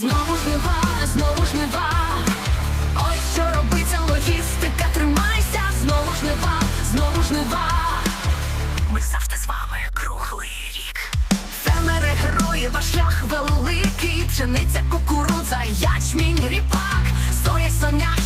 Знову ж жнива, знову ж жнива, Ось що робиться логістика, тримайся, знову ж жнива, знову ж жнива. Ми завжди з вами круглий рік. Фермери герої, ваш шлях великий, пшениця, кукурудза, ячмінь, ріпак, соя, соняк.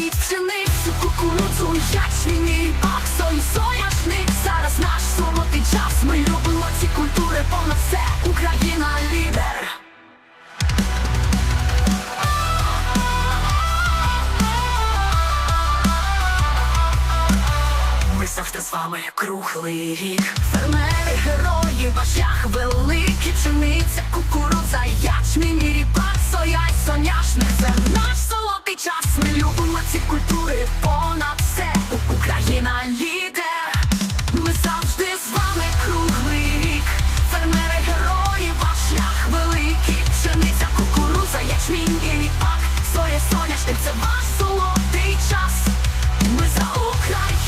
Зберіть пшеницю, кукурудзу, ячмінь, ріпак, сою, соняшник. Зараз наш золотий час. Ми любимо ці культури, понад все Україна лідер. Ми завжди з вами круглий рік. Фермери, герої, ваш ях великий, пшениця, кукурудза, ячмінь,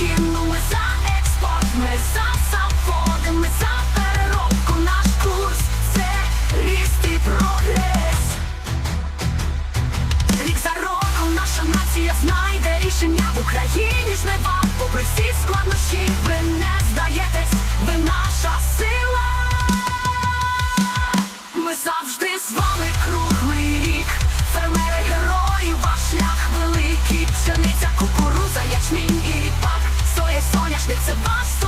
Ми за експорт, ми за заводи, ми за переробку. Наш курс це ріст прогрес. Рік за роком наша нація знайде рішення в Україні It's a monster.